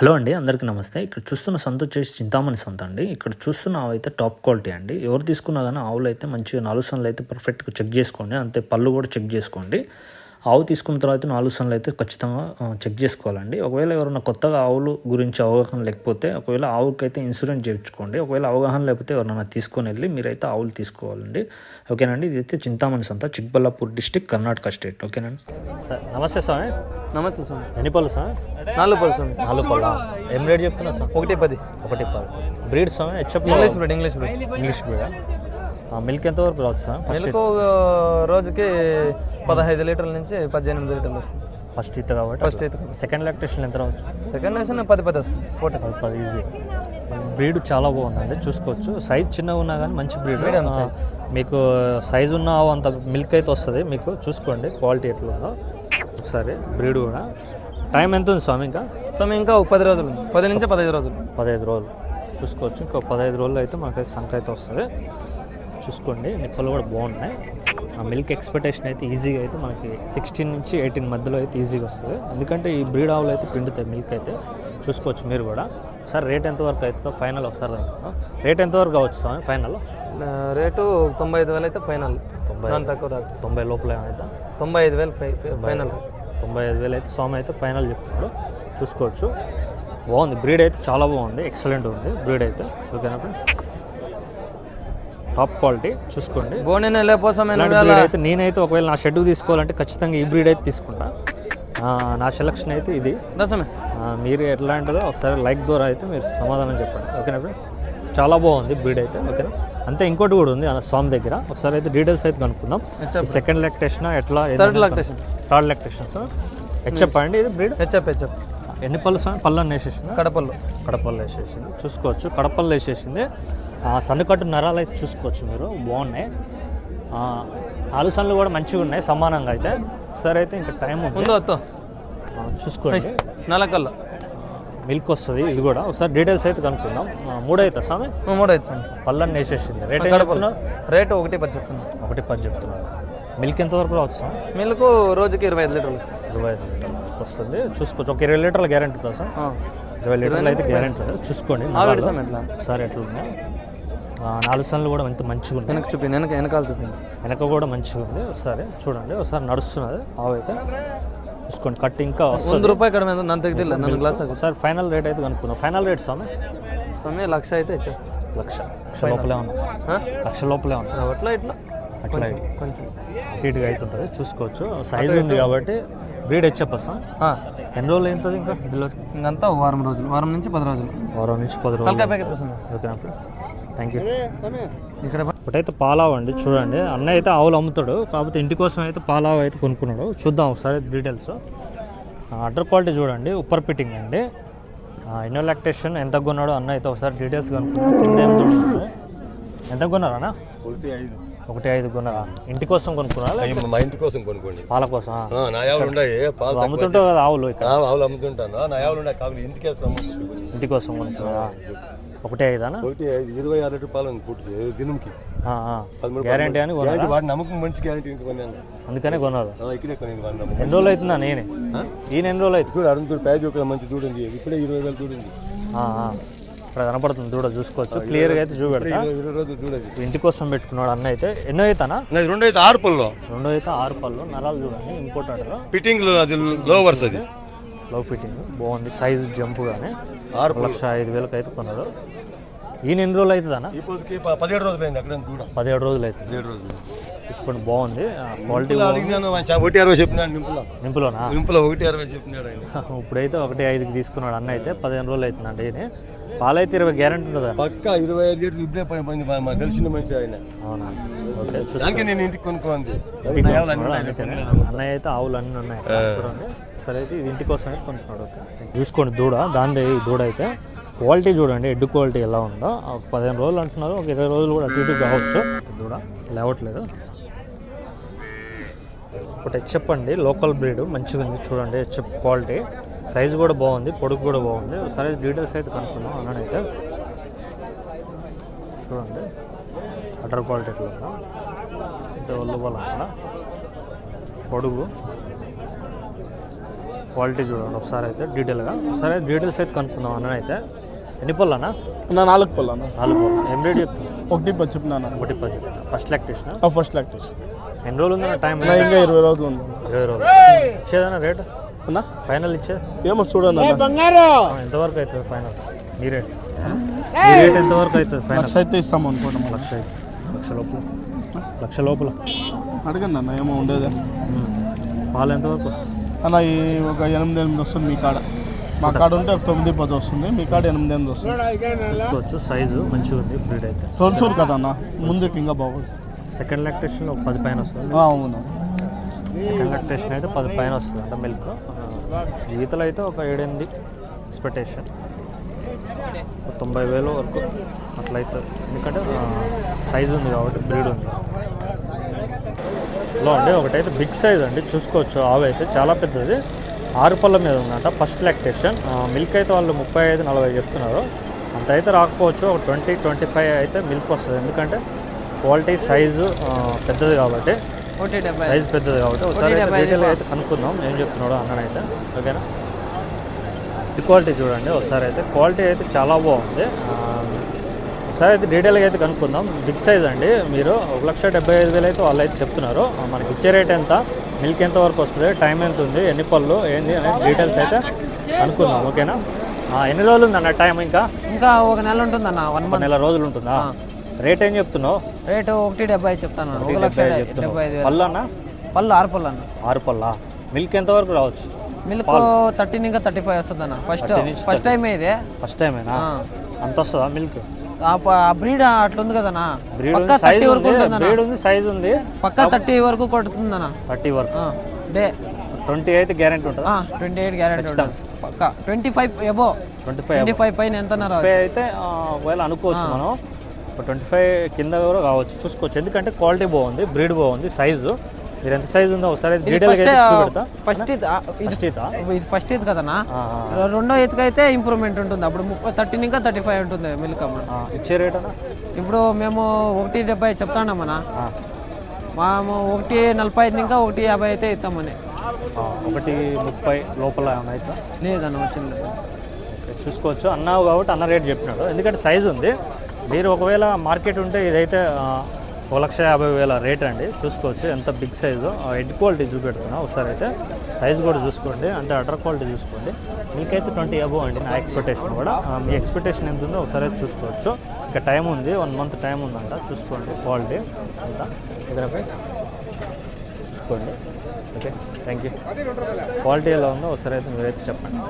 Hello అండి అందరికీ నమస్తే. ఇక్కడ చూస్తున్న సొంత వచ్చేసి చింతామణి సంత అండి. ఇక్కడ చూస్తున్న ఆవు అయితే టాప్ క్వాలిటీ అండి. ఎవరు తీసుకున్నా కానీ ఆవులు అయితే మంచిగా నాలుగు సన్లు అయితే పర్ఫెక్ట్గా చెక్ చేసుకోండి. అంతే పళ్ళు కూడా చెక్ చేసుకోండి. ఆవు తీసుకున్న తర్వాత నాలుగు సన్లు అయితే ఖచ్చితంగా చెక్ చేసుకోవాలండి. ఒకవేళ ఎవరైనా కొత్తగా ఆవులు గురించి అవగాహన లేకపోతే ఒకవేళ ఆవుకి అయితే ఇన్సూరెన్స్ చేయించుకోండి. ఒకవేళ అవగాహన లేకపోతే ఎవరైనా తీసుకొని వెళ్ళి మీరైతే ఆవులు తీసుకోవాలండి. ఓకేనండి ఇది అయితే చింతామణి సంత చిక్బల్లాపూర్ డిస్టిక్ కర్ణాటక స్టేట్. ఓకేనండి. సార్ నమస్తే స్వామి. నమస్తే స్వామి. ఎన్ని పళ్ళు సార్ నాలుగు పళ్ళు స్వామి. నాలుగు పళ్ళ? ఏం రేట్ చెప్తున్నా సార్ ఒకటి పది. ఒకటి పది బ్రీడ్ స్వామి HF English breed English breed. English breed? Milk ఎంత వరకు రావచ్చు సార్ మిల్క్ రోజుకి పదహైదు లీటర్ల నుంచి పద్దెనిమిది లీటర్లు వస్తుంది. ఫస్ట్ ఇత కాబట్టి ఫస్ట్ అయితే సెకండ్ లాక్టేషన్ ఎంత రావచ్చు? సెకండ్ వేసిన పది పది వస్తుంది. పూట పది ఈజీ బ్రీడ్ చాలా బాగుందండి చూసుకోవచ్చు. సైజ్ చిన్నగా ఉన్నా కానీ మంచి బ్రీడ్. మీకు సైజ్ ఉన్న అంత మిల్క్ అయితే వస్తుంది. మీకు చూసుకోండి క్వాలిటీ ఎట్లా ఉందో ఒకసారి బ్రీడ్ కూడా. టైం ఎంత ఉంది స్వామి ఇంకా? స్వామి ఇంకా ఒక పది రోజులు ఉంది. పది నుంచి పదహైదు రోజులు. పదహైదు రోజులు. చూసుకోవచ్చు. ఇంకో పదహైదు రోజులు అయితే మనకైతే సంఖ్య అయితే వస్తుంది. చూసుకోండి నిప్పలు కూడా బాగున్నాయి. ఆ మిల్క్ ఎక్స్పెక్టేషన్ అయితే ఈజీగా అయితే మనకి సిక్స్టీన్ నుంచి ఎయిటీన్ మధ్యలో అయితే ఈజీగా వస్తుంది. ఎందుకంటే ఈ బ్రీడ్ ఆవులు అయితే పిండుతాయి మిల్క్ అయితే. చూసుకోవచ్చు మీరు కూడా. సార్ రేట్ ఎంతవరకు అవుతుందో ఫైనల్ ఒకసారి రేట్ ఎంతవరకు కావచ్చు స్వామి ఫైనల్ రేటు తొంభై ఐదు వేలు అయితే ఫైనల్ తొంభై తక్కువ తొంభై లోపల ఏమైతే తొంభై ఐదు వేలు ఫైనల్ తొంభై ఐదు వేలు అయితే స్వామి అయితే ఫైనల్ చెప్తున్నాడు. చూసుకోవచ్చు. బాగుంది. బ్రీడ్ అయితే చాలా బాగుంది. ఎక్సలెంట్ ఉంది. బ్రీడ్ అయితే. ఓకేనా ఫ్రెండ్స్ టాప్ క్వాలిటీ చూసుకోండి. బ్రీడ్ అయితే నేనైతే ఒకవేళ నా షెడ్ తీసుకోవాలంటే ఖచ్చితంగా ఈ బ్రీడ్ అయితే తీసుకుంటా. నా సెలక్షన్ అయితే ఇది. రసమే. మీరు ఎట్లాంటిదో ఒకసారి లైక్ ద్వారా అయితే మీరు సమాధానం చెప్పండి. ఓకేనా ఫ్రెండ్స్ చాలా బాగుంది బ్రీడ్ అయితే ఓకేనా? అంతే ఇంకోటి కూడా ఉంది ఆ స్వామి దగ్గర. ఒకసారి అయితే డీటెయిల్స్ అయితే కనుక్కుందాం. సెకండ్ లెక్టేషన్ ఎట్లా third lactation third lactation sir HF అండి ఇది బ్రీడ్ హెచ్ఎప్ హెచ్ఎప్ ఎన్ని పళ్ళు పళ్ళు అన్నీ వేసేసింది? కడపల్లో కడపల్లో వేసేసింది. చూసుకోవచ్చు. కడపల్లో వేసేసింది. ఆ, సన్నకట్టు నరాలు అయితే చూసుకోవచ్చు మీరు. బాగున్నాయి. ఆ, ఆలుసన్లు కూడా మంచిగా ఉన్నాయి సమానంగా అయితే. సరే అయితే ఇంకా టైం ఉంది. చూసుకోండి. నలకల్లో మిల్క్ వస్తుంది ఇది కూడా. ఒకసారి డీటెయిల్స్ అయితే కనుక్కుందాం. ఆ, మూడు అవుతా స్వామి మూడు అయితే స్వామి పళ్ళని వేసేసింది. రేట్ రేటు ఒకటి పది చెప్తున్నాను ఒకటి పది చెప్తున్నారు. మిల్క్ ఎంత వరకు రావచ్చు మిల్క్ రోజుకి ఇరవై ఐదు లీటర్లు వస్తుంది ఇరవై ఐదు లీటర్లు వస్తుంది. చూసుకోవచ్చు ఒక ఇరవై లీటర్ల గ్యారంటీ కోసం సార్? ఇరవై లీటర్లు అయితే గ్యారంటీ చూసుకోండి సార్ ఎట్లా ఉన్నాయి నాలుగు సార్లు కూడా ఎంత మంచిగా ఉంది. వెనక చూపింది వెనక వెనకాల చూపింది వెనక కూడా మంచిగా ఉంది. ఒకసారి చూడండి ఒకసారి నడుస్తున్నది. ఆవు అయితే చూసుకోండి కట్ ఇంకా వంద రూపాయలు కడ మీద నన్ను దగ్గర నన్ను గ్లాస్ సార్ ఫైనల్ రేట్ అయితే కనుక్కున్నాం ఫైనల్ రేట్ స్వామి? స్వామి లక్ష అయితే ఇచ్చేస్తాను లక్ష. లక్ష లోపలే ఉన్నా. లక్ష లోపలే ఉన్నా. అట్లా ఇట్లా. అట్లా కొంచెం. హీట్గా అవుతుంటుంది. చూసుకోవచ్చు. సైజ్ ఉంది కాబట్టి బ్రీడ్ ఆ, ఎన్ని రోజులు అవుతుంది ఇంకా? డెలివరీ ఇంకంతా వారం రోజులు. వారం నుంచి పది రోజులు. వారం నుంచి పది రోజులు. తలకాయ ప్యాకెట్ వస్తుంది ఓకేనా ఫ్రెండ్స్. థ్యాంక్ యూ ఇక్కడ ఇప్పుడైతే పాలావు అండి చూడండి. అన్నయ్య అయితే ఆవులు అమ్ముతాడు. కాకపోతే ఇంటి కోసం అయితే పాలావు అయితే కొనుక్కున్నాడు. చూద్దాం ఒకసారి డీటెయిల్స్ అడ్డర్ క్వాలిటీ చూడండి. ఉప్పర్ ఫిట్టింగ్ అండి. ఎన్నో లాక్టేషన్ ఎంత కొన్నాడో అన్న అయితే ఒకసారి డీటెయిల్స్ కనుక్కున్నాడు కింద ఎంత కొన్నారా అన్న ఒకటి ఐదు ఐదు కొన్నారా ఇంటి కోసం కొనుక్కున్నారా అయ్యి మా ఇంటి కోసం కొనుక్కోండి. పాల కోసం? నా ఆవులు ఉన్నాయి. పాలు అమ్ముతుంటావు కదా ఆవులు ఆవులు అమ్ముతుంటాను. నా ఆవులు ఉన్నాయి. కావాలి ఇంటికి వేస్తాము ఇంటి కోసం కొనుక్కున్నారా ఒకటే ఐదానా? ఒకటి ఐదు ఇరవై ఆరు లీటర్ పాలు ఏ దినంకి గ్యారంటీ అని గ్యారెంటీ వాడి నమ్మకం మంచి గ్యారెంటీ కొన్నాను. అందుకనే కొన్నారు. ఆ, ఇక్కడే వాడి నమ్మకం ఎన్ని రోజులు అవుతుందా నేనే? ఈయన ఎన్ని రోజులు అవుతుంది? చూడు అరుణ్ చూడు ప్యాజ్ ఒక మంచి దూడండి ఇప్పుడే ఇరవై వేలు ఆ. ఇక్కడ కనపడుతుంది దూడ చూసుకోవచ్చు. క్లియర్గా అయితే చూపెడతా. ఇంటి కోసం పెట్టుకున్నాడు అన్న అయితే. ఎన్నో అవుతానా నాది రెండు అయితే ఆరు పళ్ళు. రెండో అయితే ఆరు పళ్ళు. నరాలు చూడండి ఇంపార్టెంట్ ఫిట్టింగ్ అది లోవర్స్ అది. లవ్ ఫిట్టింగ్ బాగుంది. సైజు జంప్ కానీ ఆరు లక్ష ఐదు వేలకు అయితే కొన్నారు. ఈయన ఎన్ని రోజులు అవుతుందన్నా? ఈ పొద్దుకి ప- పదిహేడు రోజులు అయింది అక్కడ పదిహేడు రోజులు అవుతుంది. పదిహేడు రోజులు. చూసుకోండి బాగుంది. క్వాలిటీ నింపులో అడిగినాను వాడు చా- ఒకటి అరవై చెప్పినాడు నింపులో. నింపులోనా? నింపులో ఒకటి అరవై చెప్పినాడు ఆయన. ఇప్పుడైతే ఒకటి ఐదుకి తీసుకున్నాడు అన్న అయితే పదిహేను రోజులు అవుతుందండి ఈయన. పాలైతే ఇరవై గ్యారెంటీ ఉంటుందా? పక్క ఇరవై ఐదు లీటర్లు ఇప్పుడే పని పని మాకు తెలిసిన మనిషి ఆయన. అవునా? ఓకే చూసుకో. దానికి నేను ఇంటికి కొనుక్కోండి అన్నయ్య అయితే ఆవులు అన్నీ ఉన్నాయి. చూడండి. సరే అయితే ఇది ఇంటి కోసం అయితే కొంటున్నాడు ఓకే. చూసుకోండి దూడ దాని దూడ అయితే. క్వాలిటీ చూడండి ఎడ్డు క్వాలిటీ ఎలా ఉందో. పదిహేను రోజులు అంటున్నారు ఒక ఇరవై రోజులు కూడా అటు ఇటు కావచ్చు. దూడ లేవట్లేదు ఒకటి హెచ్ఎప్ అండి లోకల్ బ్రీడ్ మంచిగా ఉంది చూడండి హెచ్ఎప్ క్వాలిటీ. సైజ్ కూడా బాగుంది పొడుగు కూడా బాగుంది. సరే డీటెయిల్స్ అయితే కనుక్కున్నాం అన్ననైతే చూడండి అటర్ క్వాలిటీ ఎట్లా ఉందా. అయితే ఒళ్ళు బలం పొడుగు. క్వాలిటీ చూడండి ఒకసారి అయితే డీటెయిల్గా. ఒకసారి అయితే డీటెయిల్స్ అయితే కనుక్కుందాం అన్న అయితే. ఎన్ని పళ్ళు అన్న నా నాలుగు పళ్ళు అన్న. నాలుగు పళ్ళు. ఏం రేట్ చెప్తుంది ఒకటి పది చెప్పిన ఒకటి పది ఫస్ట్ లాక్టేషన్ ఫస్ట్ లాక్టేస్ ఎన్ని రోజులు ఉందన్న టైం నా ఇంకా ఇరవై రోజులు ఉంది. ఇరవై రోజులు. ఇచ్చేదన్న రేట్? అన్నా? ఫైనల్ ఇచ్చేది ఏమో చూడండి ఎంతవరకు అవుతుంది ఫైనల్ నీ రేట్ నీ రేట్ ఎంతవరకు అవుతుంది ఫైనల్ లక్ష అయితే ఇస్తాం అనుకోండి లక్ష అయితే. లక్ష లోపల. లక్ష లోపల. అడగండి అన్న ఏమో ఉండేది. పాలు ఎంతవరకు వస్తుంది? అన్న ఈ ఒక ఎనిమిది ఎనిమిది వస్తుంది మీ కాడ. మా కాడ ఉంటే తొమ్మిది పది వస్తుంది మీ కాడ ఎనిమిది ఎనిమిది వస్తుంది. చూసుకోవచ్చు సైజు మంచిగా ఉంది బ్రీడ్ అయితే. తొలసూరు కదా అన్న ముందుకి ఇంకా బాగుంది సెకండ్ లాక్టేషన్ ఒక పది పైన వస్తుంది. అవును. సెకండ్ లాక్టేషన్ అయితే పది పైన వస్తుంది అంటే మిల్క్ ఈతలు అయితే ఒక ఏడెనిమిది ఎక్స్పెక్టేషన్ తొంభై వేలు వరకు అట్లయితే. ఎందుకంటే సైజు ఉంది కాబట్టి బ్రీడ్ ఉంది. లో అండి ఒకటైతే బిగ్ సైజ్ అండి చూసుకోవచ్చు ఆవు అయితే చాలా పెద్దది. ఆరు పళ్ళ మీద ఉందంట. ఫస్ట్ లాక్టేషన్ మిల్క్ అయితే వాళ్ళు ముప్పై ఐదు నలభై చెప్తున్నారు. అంత అయితే రాకపోవచ్చు. ఒక ట్వంటీ ట్వంటీ ఫైవ్ అయితే మిల్క్ వస్తుంది. ఎందుకంటే క్వాలిటీ సైజు పెద్దది కాబట్టి. సైజ్ పెద్దది కాబట్టి. ఒకసారి డీటెయిల్ అయితే కనుక్కుందాం. ఏం చెప్తున్నాడో అన్ననైతే. ఓకేనా? ఇది క్వాలిటీ చూడండి. ఒకసారి అయితే క్వాలిటీ అయితే చాలా బాగుంది. ఒకసారి అయితే డీటెయిల్గా అయితే కనుక్కుందాం. బిగ్ సైజ్ అండి. మీరు ఒక లక్ష డెబ్బై ఐదు వేలు అయితే వాళ్ళు అయితే చెప్తున్నారు మనకి ఇచ్చే రేట్ ఎంత? మిల్క్ ఎంత వరకు వస్తుంది టైం ఎంత ఉంది ఎన్ని పళ్ళు ఏంది అనేది డీటెయిల్స్ అయితే అనుకుందాం ఓకేనా? ఎన్ని రోజులు ఉంది అన్న టైం ఇంకా? ఇంకా ఒక నెల ఉంటుందన్న వన్ మంత్ నెల రోజులు ఉంటుందా? రేట్ ఏం చెప్తున్నావు? రేటు ఒకటి డెబ్బై చెప్తాను ఒక లక్ష డెబ్బై ఐదు పళ్ళు అన్న? పళ్ళు ఆరు పళ్ళు అన్న. ఆరు పళ్ళా? మిల్క్ ఎంత వరకు రావచ్చు? మిల్క్ థర్టీన్ ఇంకా థర్టీ ఫైవ్ వస్తుంది అన్న ఫస్ట్ 13 నుంచి ఫస్ట్ టైం ఇదే. ఫస్ట్ టైమేనా. అంత వస్తుందా మిల్క్? బ్రీడ్ అట్లుంది కదనా పక్క థర్టీ వరకు బ్రీడ్ ఉంది సైజ్ ఉంది. పక్క థర్టీ వరకు కొడుతుందన్న థర్టీ వరకు. డే. ట్వంటీ అయితే గ్యారెంటీ ఉంటుంది? ట్వంటీ ఎయిట్ గ్యారెంటీ పక్క. Twenty five above. Twenty five twenty five పైన ఎంత అయితే ఒకవేళ అనుకోవచ్చు మనం ట్వంటీ ఫైవ్ కింద కూడా కావచ్చు. చూసుకోవచ్చు. ఎందుకంటే క్వాలిటీ బాగుంది బ్రీడ్ బాగుంది సైజు మీరు ఎంత సైజ్ ఉందో ఒకసారి ఫస్ట్ ఇది ఫస్ట్ ఇది కదనా? రెండో ఎత్తుకైతే ఇంప్రూవ్మెంట్ ఉంటుంది. అప్పుడు ముప్పై థర్టీన్ ఇంకా థర్టీ ఫైవ్ ఉంటుంది మిల్క్ అప్పుడు. ఇచ్చే రేట్ ఇప్పుడు మేము ఒకటి డెబ్బై చెప్తామన్నా ఆ, మేము ఒకటి నలభై ఐదు ఇంకా ఒకటి యాభై అయితే ఇస్తామని ఒకటి ముప్పై లోపల ఏమైనా అయితే? లేదన్న వచ్చింది. చూసుకోవచ్చు. అన్నావు కాబట్టి అన్న రేట్ చెప్పినాడు. ఎందుకంటే సైజు ఉంది. మీరు ఒకవేళ మార్కెట్ ఉంటే ఇదైతే ఒక లక్ష యాభై వేల రేట్ అండి. చూసుకోవచ్చు ఎంత బిగ్ సైజు. హెడ్ క్వాలిటీ చూపెడుతున్నా. ఒకసారి అయితే సైజ్ కూడా చూసుకోండి. అంతే అటర్ క్వాలిటీ చూసుకోండి. మీకైతే ట్వంటీ అబోవ్ అండి నా ఎక్స్పెక్టేషన్ కూడా. మీ ఎక్స్పెక్టేషన్ ఎంత ఉందో ఒకసారి అయితే చూసుకోవచ్చు. ఇంకా టైం ఉంది. వన్ మంత్ టైం ఉందంట. చూసుకోండి క్వాలిటీ అంతా. ఓకేనా ఫ్రెండ్స్. చూసుకోండి. ఓకే. Thank you. క్వాలిటీ ఎలా ఉందో ఒకసారి అయితే మీరైతే చెప్పండి.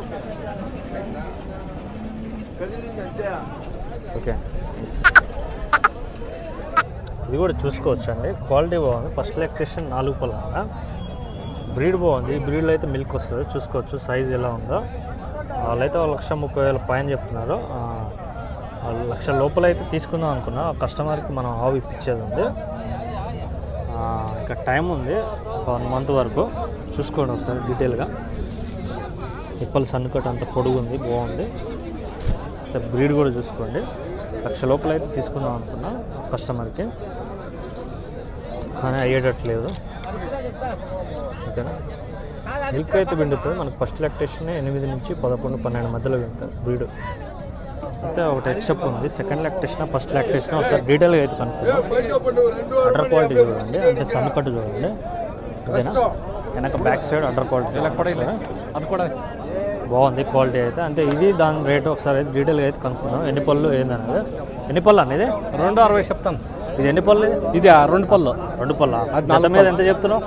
ఓకే. ఇది కూడా చూసుకోవచ్చు అండి క్వాలిటీ బాగుంది. ఫస్ట్ ఎలక్ట్రిషన్ నాలుగు పొలం బ్రీడ్ బాగుంది. ఈ బ్రీడ్లో అయితే మిల్క్ వస్తుంది. చూసుకోవచ్చు సైజ్ ఎలా ఉందో. వాళ్ళైతే ఒక లక్ష ముప్పై వేల పైన చెప్తున్నారు. వాళ్ళు లక్ష లోపల అయితే తీసుకుందాం అనుకున్నా. ఆ కస్టమర్కి మనం ఆవు ఇప్పించేది ఉంది ఆ, ఇంకా టైం ఉంది. ఒక వన్ మంత్ వరకు. చూసుకోండి ఒకసారి డీటెయిల్గా. ఇప్పల సన్నుకట్ అంత పొడుగు ఉంది. బాగుంది. బ్రీడ్ కూడా చూసుకోండి. లక్ష లోపల అయితే తీసుకుందాం అనుకున్నా కస్టమర్కి. కానీ అయ్యేటట్లేదు. ఓకేనా? మిల్క్ అయితే పిండుతుంది. మనకు ఫస్ట్ లాక్టేషన్ ఎనిమిది నుంచి పదకొండు పన్నెండు మధ్యలో పిండుతుంది బ్రీడ్ అయితే ఒకటి హెచ్ఎప్ ఉంది. సెకండ్ లాక్టేషన్ ఫస్ట్ లాక్టేషన్ ఒకసారి డీటెయిల్గా అయితే కనుక్కుందాం. అండర్ క్వాలిటీ చూడండి. అంటే సన్నకట్టు చూడండి. ఓకేనా? వెనక బ్యాక్ సైడ్ అండర్ క్వాలిటీ అది కూడా బాగుంది క్వాలిటీ అయితే. అంతే ఇది దాని రేట్ ఒకసారి అయితే డీటెయిల్గా అయితే కనుక్కుందాం. ఎన్ని పళ్ళు ఏందనేది ఎన్ని పళ్ళు అనేది రెండు అరవై చెప్తాను ఇది ఎన్ని పళ్ళు? ఇది? రెండు పళ్ళు. రెండు పళ్ళ? జత మీద ఎంత చెప్తున్నావు?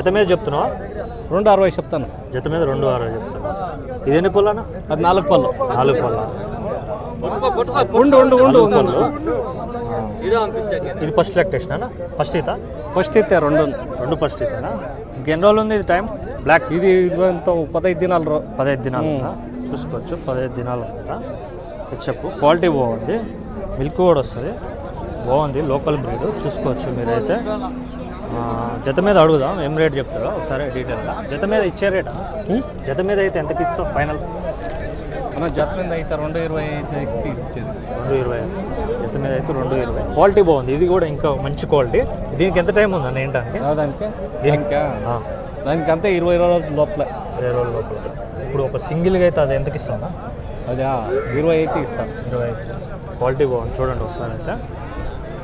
జత మీద చెప్తున్నావా? రెండు అరవై చెప్తాను. జత మీద రెండు ఆరు చెప్తున్నా ఇది ఎన్ని పళ్ళు అన్న అది నాలుగు పళ్ళు. నాలుగు పళ్ళ? ఉండు ఉండు ఉండు ఇది ఫస్ట్ లెక్టేషన్? అన్న ఫస్ట్ ఈత? ఫస్ట్ అయితే రెండు. రెండు ఫస్ట్ ఈతనా? ఇంకెన్ని రోజులు ఉంది ఇది టైం? బ్లాక్. ఇది ఎంత పదహైదు దినాలు రో- పదహైదు దినాలు చూసుకోవచ్చు. పదహైదు దినాలు ఉందా? చెప్పు క్వాలిటీ బాగుంది. మిల్క్ కూడా వస్తుంది. బాగుంది లోకల్ బ్రీడ్ చూసుకోవచ్చు మీరైతే. జత మీద అడుగుదాం ఏం రేట్ చెప్తారో ఒకసారి డీటెయిల్గా. జత మీద ఇచ్చే రేటా జత మీద అయితే ఎంతకి ఇస్తావు ఫైనల్ జత మీద అయితే రెండు ఇరవై ఐదు తీసుకొచ్చేది రెండు ఇరవై. జత మీద అయితే రెండు ఇరవై. క్వాలిటీ బాగుంది ఇది కూడా ఇంకా మంచి క్వాలిటీ దీనికి ఎంత టైం ఉందండి ఏంటంటే దానికి. దీనికి దానికి? దానికి అంతా ఇరవై రోజుల లోపల. ఇరవై రోజుల లోపల. ఇప్పుడు ఒక సింగిల్గా అయితే అది ఎంతకి ఇస్తున్నా అది ఇరవై అయితే ఇస్తాను. ఇరవై. క్వాలిటీ బాగుంది చూడండి ఒకసారి అయితే.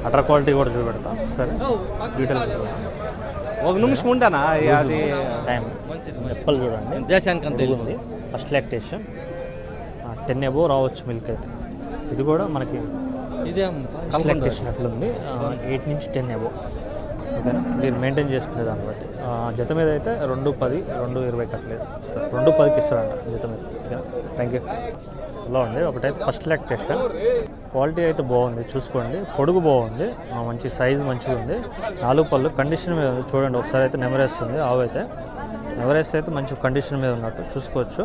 అటర్ క్వాలిటీ కూడా చూపెడతా. సరే? డీటెయిల్ ఒక నిమిషం ఉంటానా? అది టైం. ఎప్పలు చూడండి. దేశానికి అంతే ఉంది. ఫస్ట్ లాక్టేషన్ టెన్ ఎబో రావచ్చు మిల్క్ అయితే. ఇది కూడా మనకి లాక్టేషన్ అట్లుంది. ఎయిట్ నుంచి టెన్ ఎబో ఓకేనా? మీరు మెయింటైన్ చేసుకునే దాన్ని బట్టి. జత మీద అయితే రెండు పది రెండు ఇరవై కట్టలేదు. రెండు పదికి ఇస్తారంట జత మీద. ఓకేనా? థ్యాంక్ యూ ఇలా ఉంది. ఒకటైతే ఫస్ట్ లాక్టేషన్ క్వాలిటీ అయితే బాగుంది. చూసుకోండి. పొడుగు బాగుంది. మంచి సైజ్ మంచిగా ఉంది. నాలుగు పళ్ళు కండిషన్ మీద ఉంది. చూడండి ఒకసారి అయితే నెమరేస్తుంది. ఆవు అయితే నెమరేస్ అయితే మంచి కండిషన్ మీద ఉన్నట్టు చూసుకోవచ్చు.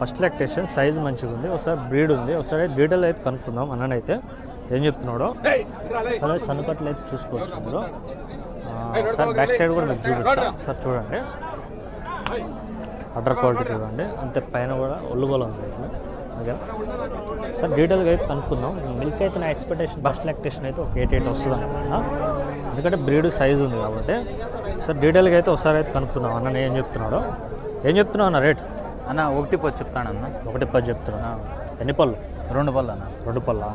ఫస్ట్ లాక్టేషన్ సైజ్ మంచిగా ఉంది. ఒకసారి బ్రీడ్ ఉంది. ఒకసారి డీటెయిల్ అయితే కనుక్కుందాం. అన్ననైతే ఏం చెప్తున్నాడో అదే సన్నుకట్లు అయితే చూసుకోవచ్చు అందులో ఒకసారి బ్యాక్ సైడ్ కూడా మీకు చూపిస్తా. ఒకసారి చూడండి. అడ్డర్ క్వాలిటీ చూడండి. అంతే పైన కూడా ఒళ్ళుగోల ఉంది. ఓకే సార్ డీటెయిల్గా అయితే కనుక్కుందాం. మిల్క్ అయితే నా ఎక్స్పెక్టేషన్ ఫస్ట్ లాక్టేషన్ అయితే ఒక ఎయిట్ ఎయిట్ వస్తుంది అనుకుంటున్నా. ఎందుకంటే బ్రీడ్ సైజ్ ఉంది కాబట్టి. సార్ డీటెయిల్గా అయితే ఒకసారి అయితే కనుక్కుందాం. అన్న ఏం చెప్తున్నాడో. ఏం చెప్తున్నావు అన్న రేట్? అన్న ఒకటి పది చెప్తానన్న. ఒకటి పది చెప్తున్నా ఎన్ని పళ్ళు? రెండు పళ్ళు అన్న. రెండు పళ్ళా?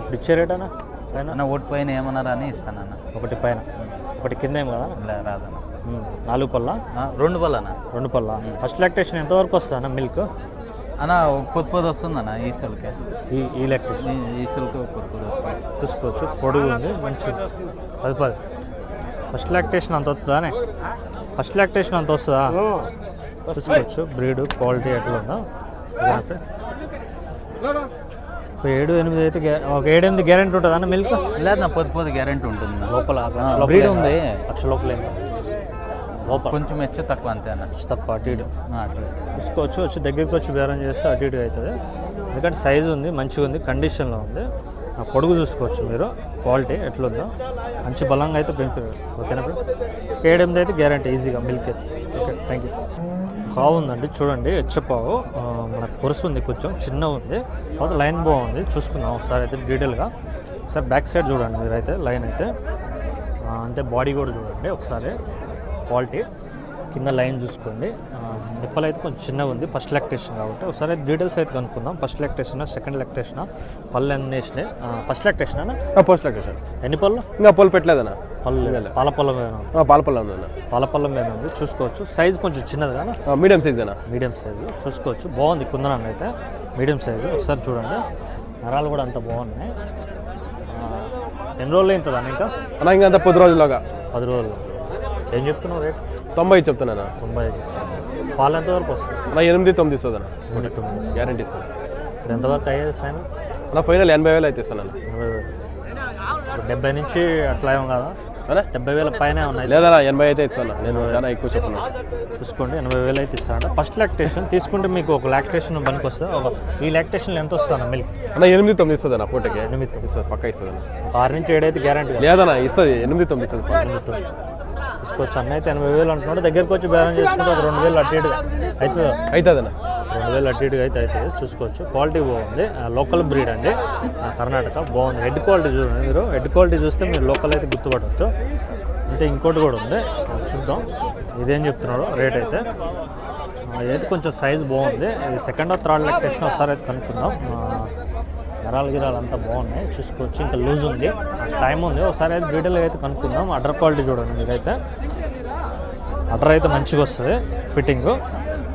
ఇప్పుడు ఇచ్చే రేట్ అన్న? పైన? అన్న ఒకటి పైన ఏమన్నారా అని ఇస్తానన్న ఒకటి పైన. ఒకటి కింద ఏం కదా రాదన్న. నాలుగు పళ్ళ? రెండు పళ్ళు అన్న. రెండు పళ్ళ? ఫస్ట్ లాక్టేషన్ ఎంతవరకు వస్తుంది అన్న మిల్క్? అన్న పొద్దు పొద్దు వస్తుందన్న ఈసులకి ఈ ఈ ఈసులకి ఒక పొద్దు పొద్దు వస్తుంది. చూసుకోవచ్చు. పొడుగు ఉంది మంచి. పది పది ఫస్ట్ లాక్టేషన్ అంత వస్తుందానే ఫస్ట్ లాక్టేషన్ అంత వస్తుందా? చూసుకోవచ్చు. బ్రీడ్ క్వాలిటీ ఎట్లా ఉందో? ఏడు ఎనిమిది అయితే గ్యా- ఒక ఏడు ఎనిమిది గ్యారెంటీ ఉంటుంది అన్న మిల్క్? లేదు నా పొద్దు పొద్దు గ్యారెంటీ ఉంటుంది లోపల ఏం ఉంది. లక్ష లోపల కొంచెం హెచ్చు తక్కువ అంతే అన్న. తక్కువ అటు ఇటు. అట్లే చూసుకోవచ్చు వచ్చి దగ్గరికి వచ్చి బేరం చేస్తే అటు ఇటుగా అవుతుంది. ఎందుకంటే సైజు ఉంది మంచిగా ఉంది కండిషన్లో ఉంది. ఆ పొడుగు చూసుకోవచ్చు మీరు క్వాలిటీ ఎట్లుందో. మంచి బలంగా అయితే పెంపారు ఓకేనా ఫ్రెండ్స్? ఏడెనిమిది అయితే గ్యారంటీ ఈజీగా మిల్క్ అయితే. Okay thank you. కావు ఉందండి చూడండి హెచ్చపావు ఆ, మనకు పొరుసు ఉంది కొంచెం చిన్న ఉంది. తర్వాత లైన్ బాగుంది చూసుకుందాం ఒకసారి అయితే డీటెయిల్గా. ఒకసారి బ్యాక్ సైడ్ చూడండి మీరైతే లైన్ అయితే. అంతే బాడీ కూడా చూడండి ఒకసారి. క్వాలిటీ. కింద లైన్ చూసుకోండి. నిప్పలు అయితే కొంచెం చిన్నగా ఉంది. ఫస్ట్ లాక్టేషన్ కాబట్టి. ఒకసారి అయితే డీటెయిల్స్ అయితే కనుక్కుందాం. ఫస్ట్ లాక్టేషన్ సెకండ్ లాక్టేషన్ పళ్ళు ఎన్ని వేసినాయి? ఫస్ట్ లాక్టేషన్ అన్న పోస్ట్ లొకేషన్ ఎన్ని పళ్ళు? ఇంకా పొలు పెట్టలేదన్నా పళ్ళు పాల పళ్ళ మీద. పాలపల్ల ఉందన్న పాల పళ్ళ మీద ఉంది. చూసుకోవచ్చు. సైజ్ కొంచెం చిన్నది కానీ మీడియం సైజ్ అన్న మీడియం సైజు చూసుకోవచ్చు. బాగుంది కుందనం అయితే. మీడియం సైజు ఒకసారి చూడండి. నరాలు కూడా అంత బాగున్నాయి. ఎన్ని రోజులు అవుతుంది అన్న ఇంకా? అన్న ఇంకా అంత పది రోజుల్లోగా. పది రోజులు. ఏం చెప్తున్నావు రేట్? తొంభై చెప్తున్నాను? తొంభై పాలు ఎంతవరకు వస్తుంది? అన్న ఎనిమిది తొమ్మిది ఇస్తుంది అన్న తొమ్మిది గ్యారంటీ ఇస్తుంది. ఇప్పుడు ఎంతవరకు అయ్యేది ఫైనల్? అన్న ఫైనల్ ఎనభై వేలు అయితే ఇస్తాను అన్న ఎనభై వేలు. డెబ్బై నుంచి అట్లా ఏం కదా? డెబ్బై వేల పైన ఉన్నాయి. లేదన్నా ఎనభై అయితే ఇస్తాను? నేను చాలా ఎక్కువ చెప్తున్నా చూసుకోండి ఎనభై వేలు అయితే ఇస్తాడు ఫస్ట్ లాక్టేషన్ తీసుకుంటే మీకు ఒక లాక్టేషన్ పనికి వస్తుంది. ఒక ఈ లాక్టేషన్లో ఎంత వస్తుంది మిల్క్ అన్న ఎనిమిది తొమ్మిది ఇస్తుంది అన్న పూటకి. ఎనిమిది తొమ్మిది. ఇస్తుంది పక్క ఇస్తుంది ఆరు నుంచి ఏడైతే గ్యారంటీ లేదన్నా ఇస్తుంది ఎనిమిది తొమ్మిది ఇస్తుంది. తీసుకోవచ్చు అన్న అయితే ఎనభై వేలు అంటున్నాడు. దగ్గరికి వచ్చి బ్యాలెన్స్ చేసుకుంటే ఒక రెండు వేలు అటు ఇటుగా అవుతుంది? అవుతుంది అన్న రెండు వేలు అటు ఇటుగా అయితే అవుతుంది. చూసుకోవచ్చు. క్వాలిటీ బాగుంది. లోకల్ బ్రీడ్ అండి. కర్ణాటక. బాగుంది. హెడ్ క్వాలిటీ చూడండి మీరు. హెడ్ క్వాలిటీ చూస్తే మీరు లోకల్ అయితే గుర్తుపడవచ్చు. అయితే ఇంకోటి కూడా ఉంది. చూద్దాం. ఇదేం చెప్తున్నాడు? రేట్ అయితే. ఇదైతే కొంచెం సైజ్ బాగుంది. సెకండ్ ఆర్ థర్డ్ లెక్టేషన్ ఒకసారి అయితే కనుక్కుందాం. నరాలు గిరాలు అంతా బాగున్నాయి. చూసుకోవచ్చు ఇంకా లూజ్ ఉంది. టైం ఉంది. ఒకసారి అయితే డీటెయిల్గా అయితే కనుక్కుందాం. అడ్డర్ క్వాలిటీ చూడండి మీరైతే. అడ్డర్ అయితే మంచిగా వస్తుంది. ఫిట్టింగ్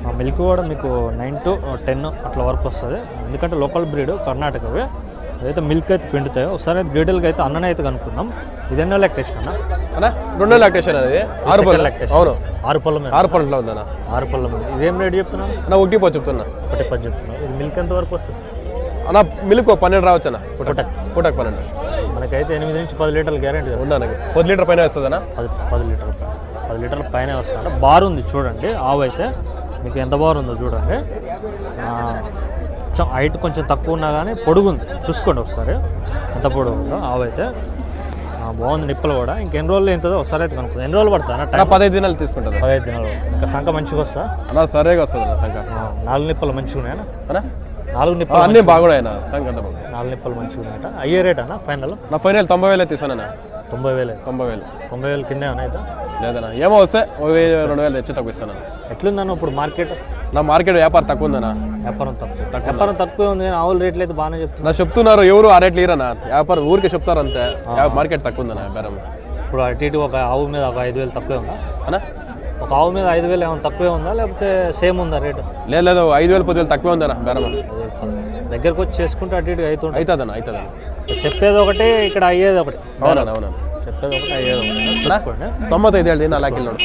ఆ మిల్క్ కూడా మీకు నైన్ టు టెన్ అట్లా వరకు వస్తుంది. ఎందుకంటే లోకల్ బ్రీడ్ కర్ణాటకవి అయితే మిల్క్ అయితే పిండుతాయి ఒకసారి అయితే డీటెయిల్గా అయితే అన్ననే అయితే కనుక్కుందాం. ఇది ఎన్నో లెక్టేషన్ అన్న? అన్న రెండో లాక్టేషన్ అది. ఆరు పళ్ళు. lactation. అవును. ఆరు పళ్ళ మీద. ఆరు పళ్ళలో ఉందన్న ఆరు పళ్ళ మీద. ఇదేం రేట్ చెప్తున్నాను అన్న ఒకటి పో చెప్తున్నా. ఒకటి పది చెప్తున్నాను ఇది మిల్క్ ఎంత వరకు వస్తుంది? అన్న మిల్క్ పన్నెండు రావచ్చు అన్న పూటకు పూటకు. పన్నెండు. మనకైతే ఎనిమిది నుంచి పది లీటర్ల గ్యారెంటీ ఉందా. నాకు? పది లీటర్ పైన వస్తుంది అన్న పది పది లీటర్ల పైన. పది లీటర్ల పైన వస్తుంది బార్ ఉంది చూడండి ఆవు అయితే. మీకు ఎంత బార్ ఉందో చూడండి. కొంచెం హైట్ కొంచెం తక్కువ ఉన్నా కానీ పొడుగు ఉంది చూసుకోండి ఒకసారి. ఎంత పొడుగు ఉందో ఆవు అయితే. బాగుంది నిప్పులు కూడా. ఇంకెన్ని రోజులు ఏంటో ఒకసారి అయితే కనుక్కుంది. ఎన్ని రోజులు పడుతుంది అన్న అన్న టైం? పదహైదు దినాలు తీసుకుంటుంది పదహైదు దినాలు. ఇంకా సంఖ మంచిగా వస్తా అన్న సరేగా వస్తుంది ఆ, నాలుగు నిప్పులు మంచిగా అన్న? నాలుగు నిప్పులు అన్నీ బాగున్నాయి అన్న బాగుంది. నాలుగు నిప్పులు మంచిగా ఉన్నాయట. అయ్యే రేట్ అన్న ఫైనల్ నా ఫైనల్ తొంభై వేలు తీసానన్న తొంభై వేలు. తొంభై వేలు. తొంభై వేలు కిందే అన్న అయితే? లేదన్నా ఏమో వస్తే ఒక వెయ్యి రెండు వేలు తెచ్చి తక్కువ ఇస్తాను ఎట్లుందన్న ఇప్పుడు మార్కెట్ నా మార్కెట్ వ్యాపారం తక్కువ ఉందన్న. వ్యాపారం తక్కువ. వ్యాపారం తక్కువ ఉంది ఆవుల రేట్లు అయితే బాగానే చెప్తున్నారు. నా చెప్తున్నారు ఎవరు ఆ రేట్లు ఇరన్నా వ్యాపారం ఊరికే చెప్తారు అంతే. మార్కెట్ తక్కువ ఉందన్న వ్యాపారం. ఇప్పుడు అటు ఇటు ఒక ఆవు మీద ఒక ఐదు వేలు తక్కువే ఉందా? అన్నా ఒక ఆవు మీద ఐదు వేలు ఏమైనా తక్కువే ఉందా? లేకపోతే సేమ్ ఉందా రేటు? లేదు లేదు ఐదు వేలు పది వేలు తక్కువ ఉందన్న బేరం దగ్గరకు వచ్చి చేసుకుంటే అటు ఇటు అవుతుంటాయి అవుతుందన్న అవుతుందన్న చెప్పేది ఒకటి ఇక్కడ అయ్యేది ఒకటి. అవునన్నా అవునన్నా. చెప్పేది ఒకటి అయ్యేది ఒకటి. తొంభై ఐదు ఏళ్ళు నా లాకెళ్ళాడు